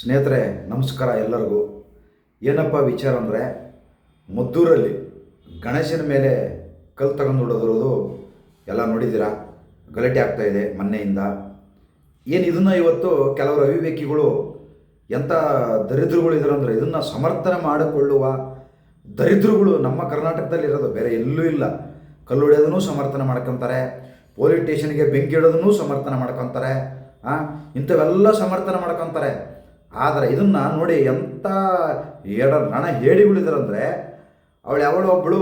ಸ್ನೇಹಿತರೆ, ನಮಸ್ಕಾರ ಎಲ್ಲರಿಗೂ. ಏನಪ್ಪ ವಿಚಾರ ಅಂದರೆ, ಮದ್ದೂರಲ್ಲಿ ಗಣೇಶನ ಮೇಲೆ ಕಲ್ಲು ತಗೊಂಡು ಹೊಡೆದಿರೋದು ಎಲ್ಲ ನೋಡಿದ್ದೀರಾ? ಗಲಾಟೆ ಆಗ್ತಾ ಇದೆ ಮೊನ್ನೆಯಿಂದ. ಏನು ಇದನ್ನು ಇವತ್ತು ಕೆಲವರು ಅವಿವೇಕಿಗಳು ಎಂಥ ದರಿದ್ರಗಳು ಇದ್ದಾರೆ ಅಂದರೆ, ಇದನ್ನು ಸಮರ್ಥನೆ ಮಾಡಿಕೊಳ್ಳುವ ದರಿದ್ರಗಳು ನಮ್ಮ ಕರ್ನಾಟಕದಲ್ಲಿ ಇರೋದು ಬೇರೆ ಎಲ್ಲೂ ಇಲ್ಲ. ಕಲ್ಲು ಹೊಡೆಯೋದನ್ನು ಸಮರ್ಥನೆ ಮಾಡ್ಕೊತಾರೆ, ಪೊಲೀಸ್ ಸ್ಟೇಷನ್ಗೆ ಬೆಂಕಿ ಇಡೋದನ್ನು ಸಮರ್ಥನೆ ಮಾಡ್ಕೊತಾರೆ ಹಾಂ ಇಂಥವೆಲ್ಲ ಸಮರ್ಥನೆ ಮಾಡ್ಕೊತಾರೆ. ಆದರೆ ಇದನ್ನು ನೋಡಿ ಎಂಥ ಎಡ ರಣ ಹೇಳಿಗಳಿದಾರಂದರೆ ಅವಳು ಯಾವಳು ಒಬ್ಬಳು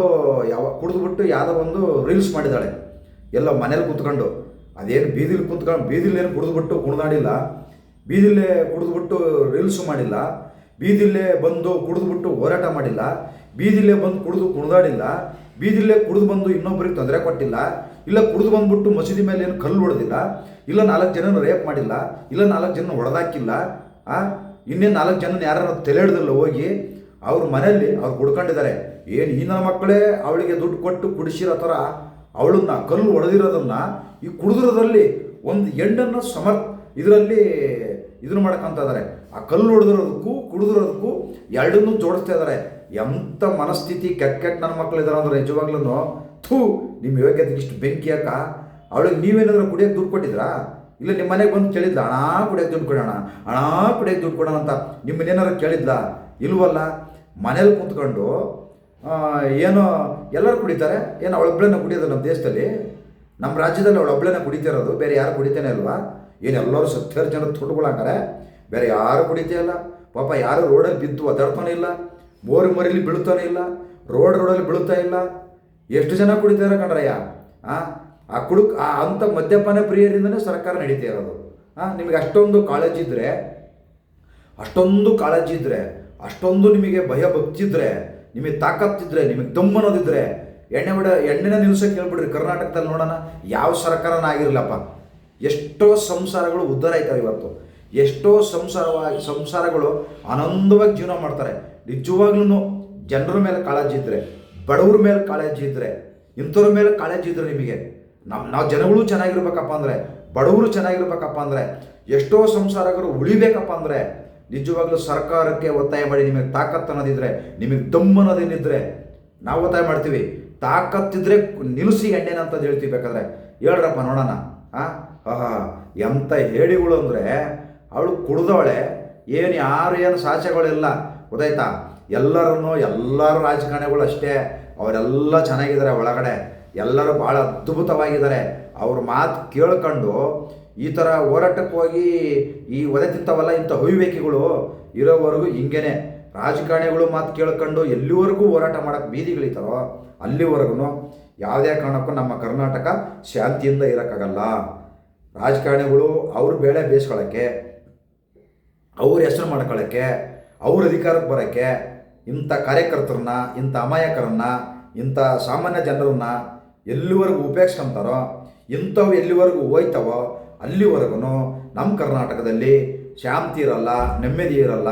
ಯಾವ ಕುಡಿದ್ಬಿಟ್ಟು ಯಾವುದೋ ಒಂದು ರೀಲ್ಸ್ ಮಾಡಿದ್ದಾಳೆ. ಎಲ್ಲ ಮನೇಲಿ ಕೂತ್ಕೊಂಡು, ಅದೇನು ಬೀದಿಲಿ ಕೂತ್ಕೊಂಡು, ಬೀದಿಲಿ ಏನು ಕುಡಿದ್ಬಿಟ್ಟು ಕುಣಿದಾಡಿಲ್ಲ, ಬೀದಿಲೇ ಕುಡಿದ್ಬಿಟ್ಟು ರೀಲ್ಸು ಮಾಡಿಲ್ಲ, ಬೀದಿಲೇ ಬಂದು ಕುಡಿದ್ಬಿಟ್ಟು ಹೋರಾಟ ಮಾಡಿಲ್ಲ, ಬೀದಿಲೇ ಬಂದು ಕುಡಿದು ಕುಣಿದಾಡಿಲ್ಲ, ಬೀದಿಲೇ ಕುಡಿದು ಬಂದು ಇನ್ನೊಬ್ಬರಿಗೆ ತೊಂದರೆ ಕೊಟ್ಟಿಲ್ಲ, ಇಲ್ಲ ಕುಡಿದು ಬಂದ್ಬಿಟ್ಟು ಮಸೀದಿ ಮೇಲೆ ಏನು ಕಲ್ಲು ಹೊಡೆದಿಲ್ಲ, ಇಲ್ಲ ನಾಲ್ಕು ಜನ ರೇಪ್ ಮಾಡಿಲ್ಲ, ಇಲ್ಲ ನಾಲ್ಕು ಜನ ಹೊಡೆದಾಕಿಲ್ಲ ಇನ್ನೇನು ನಾಲ್ಕು ಜನ ಯಾರು ತಲೆ ಹಿಡ್ದಿಲ್ಲ ಹೋಗಿ ಅವ್ರ ಮನೆಯಲ್ಲಿ ಅವ್ರು ಕುಡ್ಕೊಂಡಿದ್ದಾರೆ ಏನು ನನ್ನ ಮಕ್ಕಳೇ ಅವಳಿಗೆ ದುಡ್ಡು ಕೊಟ್ಟು ಕುಡಿಸಿರೋ ಥರ ಅವಳನ್ನ ಕಲ್ಲು ಹೊಡೆದಿರೋದನ್ನು ಈ ಕುಡಿದಿರೋದ್ರಲ್ಲಿ ಒಂದು ಹೆಣ್ಣನ್ನು ಸಮರ್, ಇದರಲ್ಲಿ ಇದನ್ನು ಮಾಡ್ಕೊತ ಇದ್ದಾರೆ ಆ ಕಲ್ಲು ಹೊಡೆದಿರೋದಕ್ಕೂ ಕುಡಿದಿರೋದಕ್ಕೂ ಎರಡನ್ನೂ ಜೋಡಿಸ್ತಾ ಇದ್ದಾರೆ ಎಂಥ ಮನಸ್ಥಿತಿ ಕೆಟ್ಟ ಕೆಟ್ಟ ನನ್ನ ಮಕ್ಕಳು ಇದ್ದಾರೆ ಅಂದ್ರೆ ನಿಜವಾಗ್ಲೂ ಥೂ ನಿಮ್ಮ ಯೋಗ್ಯತೆಗೆ ಇಷ್ಟು ಬೆಂಕಿ ಯಾಕ ಅವಳಿಗೆ ನೀವೇನಾದ್ರೂ ಕುಡಿಯೋಕೆ ದುಡ್ಡು ಕೊಟ್ಟಿದ್ರಾ? ಇಲ್ಲ ನಿಮ್ಮ ಮನೆಗೆ ಬಂದು ಕೇಳಿದ್ಲ ಹಣ ಕುಡಿಯೋಕೆ ದುಡ್ಡು ಕೊಡೋಣ ಹಣ ಕುಡಿಯೋಕೆ ದುಡ್ಡು ಕೊಡೋಣ ಅಂತ. ನಿಮ್ಮನ್ನೇನಾರು ಕೇಳಿದ್ಲ? ಇಲ್ವಲ್ಲ. ಮನೇಲಿ ಕೂತ್ಕೊಂಡು ಏನೋ, ಎಲ್ಲರೂ ಕುಡಿತಾರೆ. ಏನು ಅವಳೊಬ್ಬಳನ್ನ ಕುಡಿಯೋದು ನಮ್ಮ ದೇಶದಲ್ಲಿ? ನಮ್ಮ ರಾಜ್ಯದಲ್ಲಿ ಅವಳೊಬ್ಬಳನ್ನ ಕುಡಿತಿರೋದು ಬೇರೆ ಯಾರು ಕುಡಿತಾನೆ ಅಲ್ವಾ ಏನು ಎಲ್ಲರೂ ಸತ್ತೇರು ಜನ ತೊಟ್ಕೊಳಂಗಾರೆ ಬೇರೆ ಯಾರು ಕುಡಿತೇ ಇಲ್ಲ? ಪಾಪ ಯಾರು ರೋಡಲ್ಲಿ ಬಿದ್ದು ಒದಾಡ್ತಾನೆ ಇಲ್ಲ? ಬೋರ್ ಮರಿಲಿ ಬೀಳ್ತಾನೆ ಇಲ್ಲ? ರೋಡ್ ರೋಡಲ್ಲಿ ಬೀಳ್ತಾ ಇಲ್ಲ? ಎಷ್ಟು ಜನ ಕುಡಿತಾರೆ ಕಣ್ರಯ್ಯ? ಆ? ಆ ಕುಡುಕ್ ಆ ಅಂಥ ಮದ್ಯಪಾನ ಪ್ರಿಯರಿಂದನೇ ಸರ್ಕಾರ ನಡೀತಾ ಇರೋದು. ಹಾಂ ನಿಮಗೆ ಅಷ್ಟೊಂದು ಕಾಳಜಿ ಇದ್ದರೆ ಅಷ್ಟೊಂದು ಕಾಳಜಿ ಇದ್ದರೆ ಅಷ್ಟೊಂದು ನಿಮಗೆ ಭಯ ಭಕ್ತಿದ್ರೆ, ನಿಮಗೆ ತಾಕತ್ತಿದ್ರೆ ನಿಮಗೆ ದಮ್ಮನೋದಿದ್ರೆ ಎಣ್ಣೆ ಬಿಡ, ಎಣ್ಣೆನ ನಿಲ್ಸಕ್ಕೆ ಹೇಳ್ಬಿಡ್ರಿ ಕರ್ನಾಟಕದಲ್ಲಿ ನೋಡೋಣ, ಯಾವ ಸರ್ಕಾರನ ಆಗಿರಲಪ್ಪ. ಎಷ್ಟೋ ಸಂಸಾರಗಳು ಉದ್ಧಾರ ಆಯ್ತವೆ ಇವತ್ತು. ಎಷ್ಟೋ ಸಂಸಾರವಾಗಿ ಸಂಸಾರಗಳು ಆನಂದವಾಗಿ ಜೀವನ ಮಾಡ್ತಾರೆ. ನಿಜವಾಗ್ಲೂ ಜನರ ಮೇಲೆ ಕಾಳಜಿ ಇದ್ದರೆ ಬಡವ್ರ ಮೇಲೆ ಕಾಳಜಿ ಇದ್ದರೆ ಇಂಥವ್ರ ಮೇಲೆ ಕಾಳಜಿ ಇದ್ರೆ ನಿಮಗೆ. ನಮ್ಮ ನಾವು ಜನಗಳು ಚೆನ್ನಾಗಿರ್ಬೇಕಪ್ಪ ಅಂದರೆ, ಬಡವರು ಚೆನ್ನಾಗಿರ್ಬೇಕಪ್ಪ ಅಂದರೆ, ಎಷ್ಟೋ ಸಂಸಾರಗಳು ಉಳಿಬೇಕಪ್ಪ ಅಂದರೆ, ನಿಜವಾಗ್ಲೂ ಸರ್ಕಾರಕ್ಕೆ ಒತ್ತಾಯ ಮಾಡಿ ನಿಮಗೆ ತಾಕತ್ತು ಅನ್ನೋದಿದ್ರೆ, ನಿಮಗೆ ದಮ್ಮ ಅನ್ನೋದೇನಿದ್ರೆ, ನಾವು ಒತ್ತಾಯ ಮಾಡ್ತೀವಿ. ತಾಕತ್ತಿದ್ರೆ ನಿಲ್ಲಿಸಿ ಎಣ್ಣೆನ ಅಂತ ಹೇಳ್ತೀವಿ ಬೇಕಾದ್ರೆ. ಹೇಳ್ರಪ್ಪ ನೋಡೋಣ. ಹಾಂ, ಹಾ ಎಂಥ ಹೇಳಿಗಳು ಅಂದರೆ, ಅವಳು ಕುಡ್ದವಳೆ, ಏನು ಯಾರು ಏನು ಸಾಚೆಗಳಿಲ್ಲ ಗೊತ್ತಾಯ್ತಾ? ಎಲ್ಲರನ್ನು ಎಲ್ಲರೂ ರಾಜಕಾರಣಿಗಳು ಅಷ್ಟೇ. ಅವರೆಲ್ಲ ಚೆನ್ನಾಗಿದ್ದಾರೆ ಒಳಗಡೆ. ಎಲ್ಲರೂ ಭಾಳ ಅದ್ಭುತವಾಗಿದ್ದಾರೆ. ಅವ್ರ ಮಾತು ಕೇಳ್ಕೊಂಡು ಈ ಥರ ಹೋರಾಟಕ್ಕೆ ಹೋಗಿ ಈ ಒದೆ ಇಂಥ ಹವಿವೇಕಿಗಳು ಇರೋವರೆಗೂ ಹಿಂಗೇನೆ. ರಾಜಕಾರಣಿಗಳು ಮಾತು ಕೇಳ್ಕೊಂಡು ಎಲ್ಲಿವರೆಗೂ ಹೋರಾಟ ಮಾಡೋಕ್ಕೆ ಬೀದಿಗಳಿತಾರೋ ಅಲ್ಲಿವರೆಗೂ ಯಾವುದೇ ಕಾರಣಕ್ಕೂ ನಮ್ಮ ಕರ್ನಾಟಕ ಶಾಂತಿಯಿಂದ ಇರೋಕ್ಕಾಗಲ್ಲ. ರಾಜಕಾರಣಿಗಳು ಅವ್ರ ಬೇಳೆ ಬೇಯಿಸ್ಕೊಳ್ಳೋಕ್ಕೆ, ಅವ್ರ ಹೆಸರು ಮಾಡ್ಕೊಳ್ಳೋಕ್ಕೆ, ಅವ್ರ ಅಧಿಕಾರಕ್ಕೆ ಬರೋಕ್ಕೆ ಇಂಥ ಕಾರ್ಯಕರ್ತರನ್ನ, ಇಂಥ ಅಮಾಯಕರನ್ನ, ಇಂಥ ಸಾಮಾನ್ಯ ಜನರನ್ನ ಎಲ್ಲಿವರೆಗೂ ಉಪೇಕ್ಷಿಸ್ಕೊಂತಾರೋ ಇಂಥವು ಎಲ್ಲಿವರೆಗೂ ಹೋಯ್ತವೋ ಅಲ್ಲಿವರೆಗೂ ನಮ್ಮ ಕರ್ನಾಟಕದಲ್ಲಿ ಶಾಂತಿ ಇರಲ್ಲ, ನೆಮ್ಮದಿ ಇರಲ್ಲ.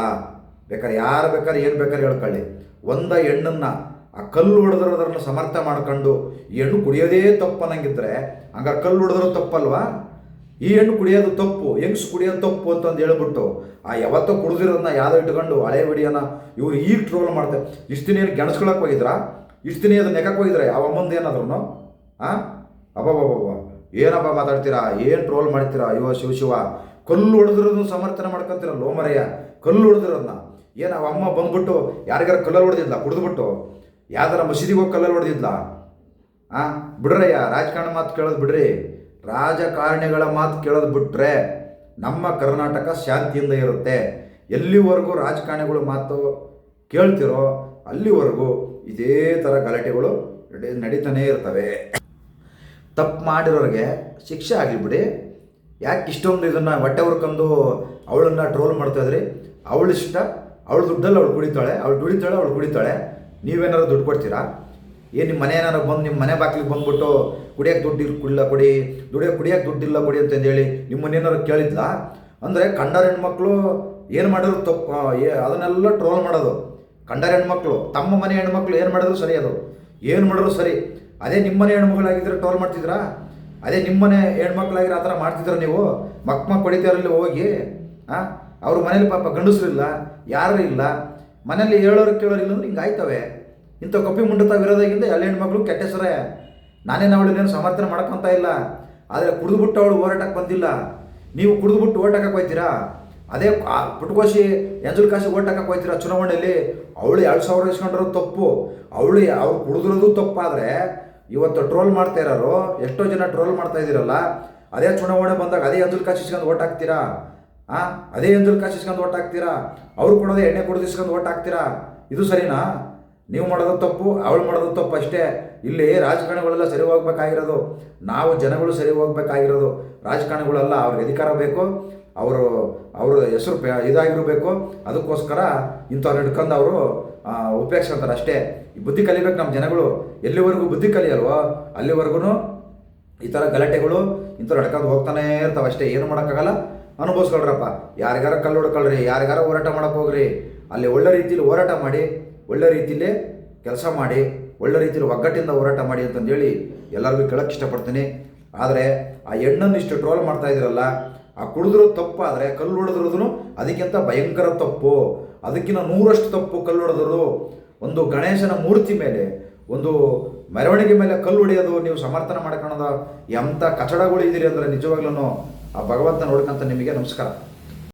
ಬೇಕಾದ್ರೆ ಯಾರು ಬೇಕಾದ್ರೆ ಏನು ಬೇಕಾದ್ರೆ ಹೇಳ್ಕೊಳ್ಳಿ. ಒಂದ ಹೆಣ್ಣನ್ನು ಆ ಕಲ್ಲು ಹೊಡೆದ್ರದನ್ನು ಸಮರ್ಥ ಮಾಡ್ಕೊಂಡು ಈ ಹೆಣ್ಣು ಕುಡಿಯೋದೇ ತಪ್ಪು ಅನ್ನಂಗಿದ್ರೆ, ಹಂಗಾರೆ ಕಲ್ಲು ಹೊಡೆದ್ರೂ ತಪ್ಪಲ್ವಾ? ಈ ಹೆಣ್ಣು ಕುಡಿಯೋದು ತಪ್ಪು, ಹೆಂಗ್ಸ್ ಕುಡಿಯೋದು ತಪ್ಪು ಅಂತಂದು ಹೇಳ್ಬಿಟ್ಟು ಆ ಯಾವತ್ತೋ ಕುಡಿದಿರೋದನ್ನ ಯಾವ್ದೋ ಇಟ್ಕೊಂಡು ಹಳೆ ವಿಡಿಯೋನ ಇವ್ರು ಈಗ ಟ್ರೋಲ್ ಮಾಡ್ತಾರೆ ಇಷ್ಟು ದಿನ ಏನು ಗೆಣಸ್ಕೊಳಕ್ಕೆ ಹೋಗಿದ್ರಾ? ಇಷ್ಟು ದಿನ ಅದು ನೆಗಕ್ಕೆ ಹೋಗಿದ್ರೆ? ಯಾವ ಮುಂದೆ ಏನಾದ್ರು ಹಾಂ ಅಬ್ಬಬ್ಬಬ್ಬ ಏನಪ್ಪ ಮಾತಾಡ್ತೀರಾ? ಏನು ಟ್ರೋಲ್ ಮಾಡ್ತೀರಾ? ಅಯ್ಯೋ, ಶಿವ ಶಿವ. ಕಲ್ಲು ಹೊಡೆದ್ರೂ ಸಮರ್ಥನೆ ಮಾಡ್ಕೊತೀರ ಲೋಮರಯ್ಯ ಕಲ್ಲು ಹೊಡೆದಿರೋದನ್ನ ಏನು ಅವ ಅಮ್ಮ ಬಂದ್ಬಿಟ್ಟು ಯಾರಿಗಾರ ಕಲ್ಲಲ್ಲಿ ಹೊಡೆದಿದ್ಲ? ಕುಡಿದ್ಬಿಟ್ಟು? ಯಾವ್ದಾರ ಮಸೀದಿಗೆ ಹೋಗಿ ಕಲ್ಲಲ್ಲಿ ಹೊಡೆದಿದ್ಲ? ಹಾಂ ಬಿಡ್ರಯ್ಯ, ರಾಜಕಾರಣ ಮಾತು ಕೇಳೋದು ಬಿಡ್ರಿ. ರಾಜಕಾರಣಿಗಳ ಮಾತು ಕೇಳೋದು ಬಿಟ್ರೆ ನಮ್ಮ ಕರ್ನಾಟಕ ಶಾಂತಿಯಿಂದ ಇರುತ್ತೆ. ಎಲ್ಲಿವರೆಗೂ ರಾಜಕಾರಣಿಗಳು ಮಾತು ಕೇಳ್ತಿರೋ, ಅಲ್ಲಿವರೆಗೂ ಇದೇ ಥರ ಗಲಾಟೆಗಳು ನಡೀತಾನೆ ನಡೀತಾನೇ ಇರ್ತವೆ. ತಪ್ಪು ಮಾಡಿರೋರಿಗೆ ಶಿಕ್ಷೆ ಆಗಲಿ ಬಿಡಿ ಯಾಕೆ ಇಷ್ಟೊಂದು ಇದನ್ನು ಹೊಟ್ಟೆ ಹುರ್ಕೊಂಡು ಅವಳನ್ನು ಟ್ರೋಲ್ ಮಾಡ್ತಾ ಇದ್ರಿ? ಅವಳು ಇಷ್ಟ, ಅವಳ ದುಡ್ಡಲ್ಲಿ ಅವಳು ಕುಡಿತಾಳೆ, ಅವಳು ದುಡಿತಾಳೆ, ಅವಳು ಕುಡಿತಾಳೆ. ನೀವೇನಾದ್ರು ದುಡ್ಡು ಕೊಡ್ತೀರಾ? ಏನು ನಿಮ್ಮ ಮನೆ ಏನಾರು ಬಂದು ನಿಮ್ಮ ಮನೆ ಬಾಗಿಲಿಗೆ ಬಂದ್ಬಿಟ್ಟು ಕುಡಿಯೋಕೆ ದುಡ್ಡು ಕುಡಿಲ್ಲ ಕೊಡಿ ದುಡಿಯೋಕೆ ಕುಡಿಯೋಕೆ ದುಡ್ಡಿಲ್ಲ ಕೊಡಿ ಅಂತಂದೇಳಿ ನಿಮ್ಮನ್ನೇನಾರು ಕೇಳಿದ್ಲ? ಅಂದರೆ ಕಂಡರ ಹೆಣ್ಮಕ್ಳು ಏನು ಮಾಡಿದ್ರು ತಪ್ಪು ಅದನ್ನೆಲ್ಲ ಟ್ರೋಲ್ ಮಾಡೋದು. ಕಂಡರ ಹೆಣ್ಮಕ್ಳು, ತಮ್ಮ ಮನೆ ಹೆಣ್ಮಕ್ಳು ಏನು ಮಾಡಿದ್ರು ಸರಿ ಅದು. ಏನು ಮಾಡಿದ್ರು ಸರಿ. ಅದೇ ನಿಮ್ಮನೆ ಹೆಣ್ಮಕ್ಳಾಗಿದ್ರೆ ಟೋಲ್ ಮಾಡ್ತಿದ್ರಾ? ಅದೇ ನಿಮ್ಮನೆ ಹೆಣ್ಮಕ್ಳಾಗಿರೋ ಆ ಥರ ಮಾಡ್ತಿದ್ರ ನೀವು? ಮಕ್ ಮಕ್ ಹೋಗಿ ಹಾಂ ಅವ್ರ ಮನೇಲಿ ಪಾಪ ಗಂಡಸರಿಲ್ಲ ಯಾರು ಇಲ್ಲ. ಮನೇಲಿ ಹೇಳೋರು ಕೇಳೋರು ಇಲ್ಲ ಅಂದ್ರೆ ಹಿಂಗೆ ಆಯ್ತವೆ. ಇಂಥ ಕಪ್ಪಿ ಮುಂಡತ ಇರೋದಾಗಿಂದ ಎಲ್ಲ ಹೆಣ್ಮಕ್ಳು ಕೆಟ್ಟ ಹೆಸರೇ ನಾನೇನು ಅವಳನ್ನೇನು ಸಮರ್ಥನೆ ಮಾಡ್ಕೊತಾ ಇಲ್ಲ. ಆದರೆ ಕುಡಿದ್ಬಿಟ್ಟು ಅವಳು ಹೋರಾಟಕ್ಕೆ ಬಂದಿಲ್ಲ. ನೀವು ಕುಡಿದ್ಬಿಟ್ಟು ಓಟ್ ಹಾಕಕ್ಕೆ ಹೋಯ್ತೀರಾ ಅದೇ ಆ ಪುಟ್ಕೋಶಿ ಎಂಜುಲ್ ಕಾಶಿ ಓಟ್ ಹಾಕಕ್ಕೆ ಹೋಗ್ತೀರಾ ಚುನಾವಣೆಯಲ್ಲಿ ಅವಳು ಎರಡು ಸಾವಿರ ಇಸ್ಕೊಂಡಿರೋದು ತಪ್ಪು. ಅವಳು ಅವ್ರು ಕುಡಿದಿರೋದು ತಪ್ಪಾದರೆ ಇವತ್ತು ಟ್ರೋಲ್ ಮಾಡ್ತಾ ಇರೋರು, ಎಷ್ಟೋ ಜನ ಟ್ರೋಲ್ ಮಾಡ್ತಾ ಇದ್ದೀರಲ್ಲ, ಅದೇ ಚುನಾವಣೆ ಬಂದಾಗ ಅದೇ ಎಂಜುಲ್ ಕಾಶಿ ಇಸ್ಕೊಂಡು ಓಟ್ ಹಾಕ್ತೀರಾ? ಹಾಂ ಅದೇ ಎಂಜುಲ್ ಕಾಶಿ ಇಸ್ಕೊಂಡು ಓಟ್ ಹಾಕ್ತೀರಾ? ಅವ್ರು ಕೊಡೋದೇ ಎಣ್ಣೆ ಕುಡಿದು ಇಸ್ಕೊಂಡು ಓಟ್ ಹಾಕ್ತೀರಾ? ಇದು ಸರಿನಾ? ನೀವು ಮಾಡೋದು ತಪ್ಪು, ಅವಳು ಮಾಡೋದು ತಪ್ಪು ಅಷ್ಟೇ. ಇಲ್ಲಿ ರಾಜಕಾರಣಿಗಳೆಲ್ಲ ಸರಿ ಹೋಗ್ಬೇಕಾಗಿರೋದು. ನಾವು ಜನಗಳು ಸರಿ ಹೋಗ್ಬೇಕಾಗಿರೋದು. ರಾಜಕಾರಣಿಗಳೆಲ್ಲ, ಅವ್ರಿಗೆ ಅಧಿಕಾರ ಬೇಕು. ಅವರು ಅವರು ಹೆಸರು ಇದಾಗಿರಬೇಕು. ಅದಕ್ಕೋಸ್ಕರ ಇಂಥವ್ರು ಹಿಡ್ಕೊಂಡು ಅವರು ಉಪಯೋಗಿಸ್ಕೊಂತಾರೆ ಅಷ್ಟೇ ಬುದ್ಧಿ ಕಲಿಬೇಕು ನಮ್ಮ ಜನಗಳು. ಎಲ್ಲಿವರೆಗೂ ಬುದ್ಧಿ ಕಲಿಯಲ್ವೋ, ಅಲ್ಲಿವರೆಗೂ ಈ ಥರ ಗಲಾಟೆಗಳು, ಇಂಥವ್ರು ಹಿಡ್ಕೊಂಡು ಹೋಗ್ತಾನೇ ಇರ್ತಾವೆ ಅಷ್ಟೇ. ಏನು ಮಾಡೋಕ್ಕಾಗಲ್ಲ. ಅನುಭವಿಸ್ಕೊಳ್ರಪ್ಪ. ಯಾರಿಗಾರ ಕಲ್ಲು ಹೊಡ್ಕೊಳ್ರಿ, ಯಾರಿಗಾರ ಹೋರಾಟ ಮಾಡಕ್ಕೆ ಹೋಗ್ರಿ. ಅಲ್ಲಿ ಒಳ್ಳೆ ರೀತಿಯಲ್ಲಿ ಹೋರಾಟ ಮಾಡಿ, ಒಳ್ಳೆ ರೀತಿಯಲ್ಲಿ ಕೆಲಸ ಮಾಡಿ, ಒಳ್ಳೆ ರೀತಿಯಲ್ಲಿ ಒಗ್ಗಟ್ಟಿಂದ ಹೋರಾಟ ಮಾಡಿ ಅಂತಂದೇಳಿ ಎಲ್ಲರಿಗೂ ಕೇಳೋಕ್ಕೆ ಇಷ್ಟಪಡ್ತೀನಿ. ಆದರೆ ಆ ಹೆಣ್ಣನ್ನು ಇಷ್ಟು ಟ್ರೋಲ್ ಮಾಡ್ತಾ ಇದ್ದೀರಲ್ಲ ಆ ಕುಡಿದ್ರೂ ತಪ್ಪು, ಆದರೆ ಕಲ್ಲು ಹೊಡೆದಿರೋದು ಅದಕ್ಕಿಂತ ಭಯಂಕರ ತಪ್ಪು. ಅದಕ್ಕಿಂತ ನೂರಷ್ಟು ತಪ್ಪು ಕಲ್ಲು ಹೊಡೆದ್ರು ಒಂದು ಗಣೇಶನ ಮೂರ್ತಿ ಮೇಲೆ, ಒಂದು ಮೆರವಣಿಗೆ ಮೇಲೆ ಕಲ್ಲು ಹೊಡೆಯೋದು ನೀವು ಸಮರ್ಥನೆ ಮಾಡ್ಕೊಳೋದ ಎಂಥ ಕಚಡಗಳು ಇದ್ದೀರಿ ಅಂದರೆ ನಿಜವಾಗ್ಲೂ ಆ ಭಗವಂತ ನೋಡ್ಕೊಂತ ನಿಮಗೆ ನಮಸ್ಕಾರ.